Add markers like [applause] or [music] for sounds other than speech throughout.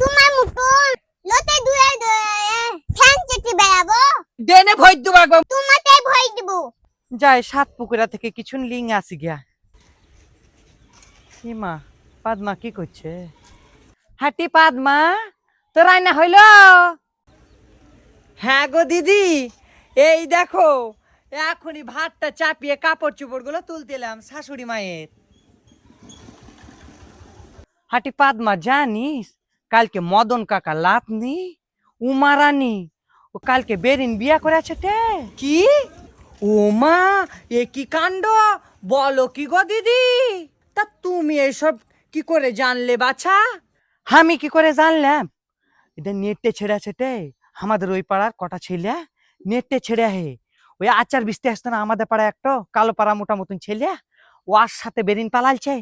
তোমার মতন লতে দুয়ে ফ্যান চেটে বেড়াবো। দেনে ভয় দেবো একবার তোমাতে ভয় দিব। যাই সাত পুকুরা থেকে কিছু লিং আসি গিয়া। পাদমা কি করছে? হাটি পাদমা তো রান্না হইল? হ্যাঁ গো দিদি এই দেখো এখনই ভাতটা চাপিয়ে কাপড় চোপড়গুলো তুলতেলাম শাশুড়ি মায়ের। হাটি পাদমা জানিস? কালকে মদন কাকা লাতনি উমারানি ও কালকে বেরিন বিয়া করেছে তে। কি? ও মা এ কি কাণ্ড? বলো কি গো দিদি? তা তুমি এসব কি করে জানলে বাছা? আমি কি করে জানলাম? এটা নেটে ছেড়ে আছে তে। আমাদের ওই পাড়ার কটা ছেলে নেটে ছেড়ে হে। ওই আচার বিস্তে আসতো না আমাদের পাড়ায় একটা কালো পাড়া মোটা মতন ছেলে ওর সাথে বেরিন পালালছে।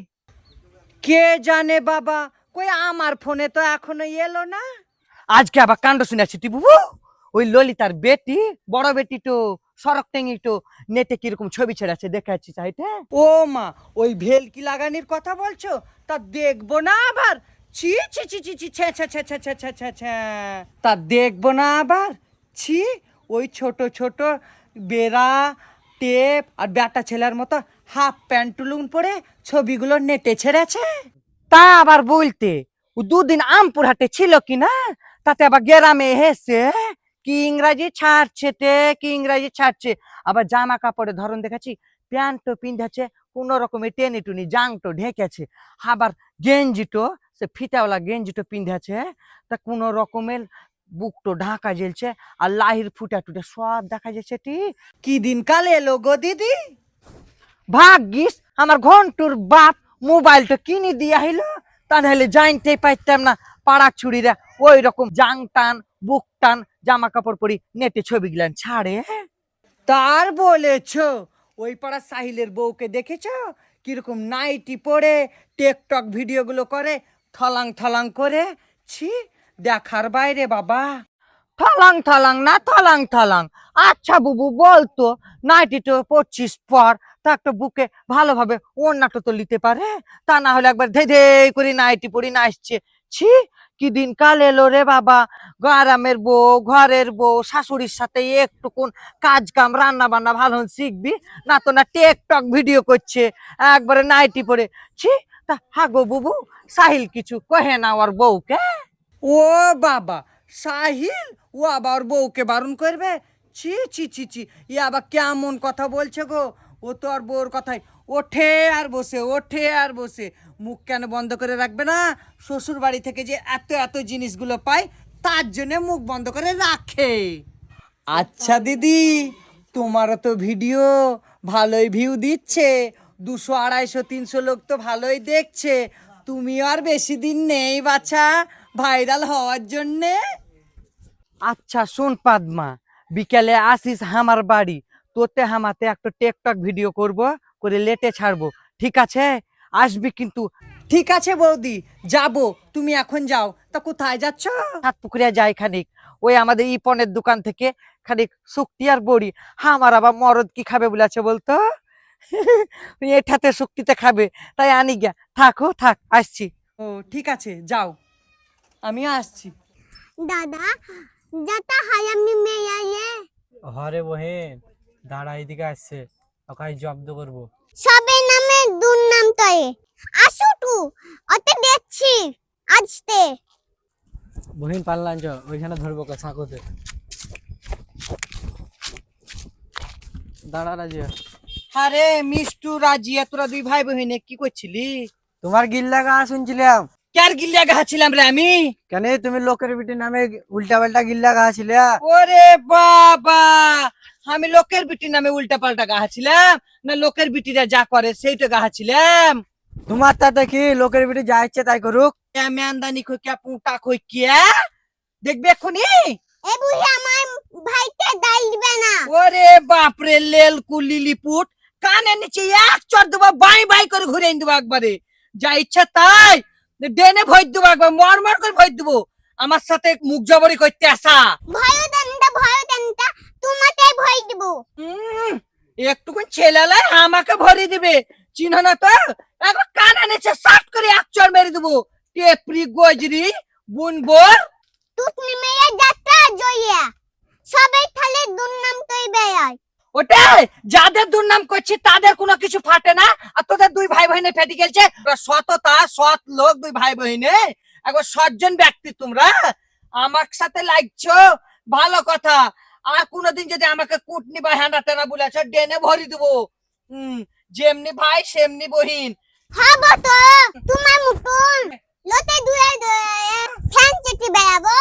কে জানে বাবা কই আমার ফোনে তো এখনও এলো না। আজকে আবার কাণ্ড শুনেছি তুই বুবু ওই ললিতার বেটি বড় বেটি তো সড়ক টেঙ্গি তো নেটে কীরকম ছবি ছেড়েছে দেখাচ্ছি চাইতে ও মা ওই ভেলকি লাগানির কথা বলছো? তা দেখব না আবার? ছি ছি ছি ছি ছি ছে ছে ছে ছে ছে ছে ছে ছে তা দেখব না আবার? ছি ওই ছোট ছোট বেড়া টেপ আর ব্যাটা ছেলের মতো হাফ প্যান্ট টুলুন পরে ছবিগুলো নেটে ছেড়েছে। তা আবার বলতে, দুদিন আমপুর হাটে ছিল কি না তাতে আবার গ্রামে হেসে কি ইংরাজি ছাড়ছে তে? কি ইংরাজি ছাড়ছে? আবার জামা কাপড়ের ধরন দেখাচ্ছি প্যান্টও পিন্ধাচ্ছে, কোন রকমের টেনে টুনি জাংটো ঢেকেছে। আবার গেঞ্জিটো সে ফিতাওয়ালা গেঞ্জিটো পিন্ধাছে তা কোন রকমের বুকটো ঢাকা জ্বলছে, আর লাহির ফুটা টুটে সব দেখা যাচ্ছে টি। কি দিন কাল এলো গো দিদি? ভাগ্যিস, আমার ঘন্টুর বাপ মোবাইলটা কিনে দিয়ে হইল তা নাহলে জানতে পাইতাম না পাড়া ছুড়িরা ওই রকম জাং টান, বুক টান, জামা কাপড় পরি, নেটে ছবি গিলান। ছাড়ে তার বলেছ, ওই পাড়া সাহিলের বউকে দেখেছ? কীরকম নাইটি পরে, টেকটক ভিডিওগুলো করে, থলাং থলাং করে? ছি, দেখার বাইরে বাবা। থলাং থলাং না, থলাং থলাং। আচ্ছা বুবু, বলতো, নাইটি তো পড়ছিস পর তা একটা বুকে ভালোভাবে ওড়নাটা তো নিতে পারে তা না হলে একবার ধে ধে করে নাইটি পরি নাচছে ছি, কি দিন কাল এলো রে বাবা। গ্রামের বউ, ঘরের বউ, শাশুড়ির সাথে একটুকুন কাজ কাম রান্না বান্না ভালো শিখবি। না তো না টেকটক ভিডিও করছে, একবারে নাইটি পরে। ছি, তা হাগো বুবু, সাহিল কিছু কহে না ওর বউকে? ও বাবা, সাহিল? ও আবার বউকে বারণ করবে? ছি ছি ছি ছি, ই আবার কেমন কথা বলছে গো? ও তো আর বউর কথাই। ওঠে আর বসে, ওঠে আর বসে। মুখ কেন বন্ধ করে রাখবে না? শ্বশুর বাড়ি থেকে যে এত এত জিনিসগুলো পায়, তার জন্য মুখ বন্ধ করে রাখে। আচ্ছা দিদি, তোমারও তো ভিডিও ভালোই ভিউ দিচ্ছে। দুশো আড়াইশো, তিনশো লোক তো ভালোই দেখছে। তুমি আর বেশি দিন নেই বাছা, ভাইরাল হওয়ার জন্যে। আচ্ছা শোন পাদমা, বিকেলে আসিস আমার বাড়ি। তোতে হামাতে একটা টেকটক ভিডিও করব করে লেটে ছাড়বো। ঠিক আছে? আসবি কিন্তু। ঠিক আছে বৌদি যাব। তুমি এখন যাও। তা কোথায় যাচ্ছ? সাত পুকুরিয়া যাই খানিক। ওই আমাদের ইপনের দোকান থেকে খানিক শুক্তি আর বড়ি। আমার আবার মরদ কি খাবে বলেছে বলতো? [laughs] এটাতে শুক্তিতে খাবে। তাই আনি গিয়া। থাকো থাক আসছি। ও ঠিক আছে যাও। আমি আসছি। দাদা যাতা হায়ামি মেয়ে ইয়ে হরে বহেন। দাঁড়া এদিকে আসছে। ওখানে জব্দ করব। সবে নামে দুন নাম তয়ে আসু টু অতে দেখছি আজতে বহিন পাল্লান চ ওইখানে ধরবো কা সাঁকোতে দাঁড়া রাজিয়া আরে মিষ্টু রাজিয়া তোরা দুই ভাই বহিনে কি করছিলি? তোমার গিল্লা গা শুনছিলাম। কার গিল্লা গাছিলাম রে আমি? কেন তুমি লোকের বিটির নামে উল্টা পাল্টা গিল্লা গা ছিলে? ওরে বাবা আমি লোকের বিটির নামে উল্টা পাল্টা গাহাছিলাম না লোকের বিটিরা যা করে সেইটা গাহাছিলাম। তোমার তাতে কি লোকের বিটি যা ইচ্ছে তাই করুক। মেয়ান্দানি খইকিয়া পুটা খইকিয়া দেখবে এক্ষুনি? এ বুড়ি আমার ভাইকে ডাল দিবে না। ওরে বাপরে লেল কুলিলিপুট কানে নিচে এক চর দেবো বাই বাই করে ঘুরে দেবো একবারে। যা ইচ্ছা তাই। ডেনে ভয় দেবো একবার মর মর করে ভয় দেবো। আমার সাথে মুখ জবরি করতে আসা। ভয় দেনটা ভয় দেনটা তোমাতে ভয় দিব। উম, একটুকুন ছেলেলাই আমাকে ভরে দিবে। চিনো না তো? একবার কানে নিচে সাট করে এক চর মেরে দেবো। টেপরি গজরি বুনবোর টুকনি মেয়ে যাত্রা জইয়া। সবাই খালি দুর্নাম বেয়ায় ওটাই যাদের দুর্নাম করছি তাদের কোনো কিছু ফাটে না। আর তোদের দুই ভাই বোনে ফেটে গেছে সততা সৎ লোক দুই ভাই বোনে একবার সজ্জন ব্যক্তি তোমরা। আমার সাথে লাগছো। ভালো কথা। আর কোনোদিন যদি আমাকে কুটনি বা হ্যান্ডা টেনা বলেছ ডেনে ভরি দেবো। হুম, যেমনি ভাই, সেমনি বহিন। হ্যাঁ বটো তোমার মুটুন লতে দুয়ে দুয়ে ফ্যান চেটি বেড়াবো।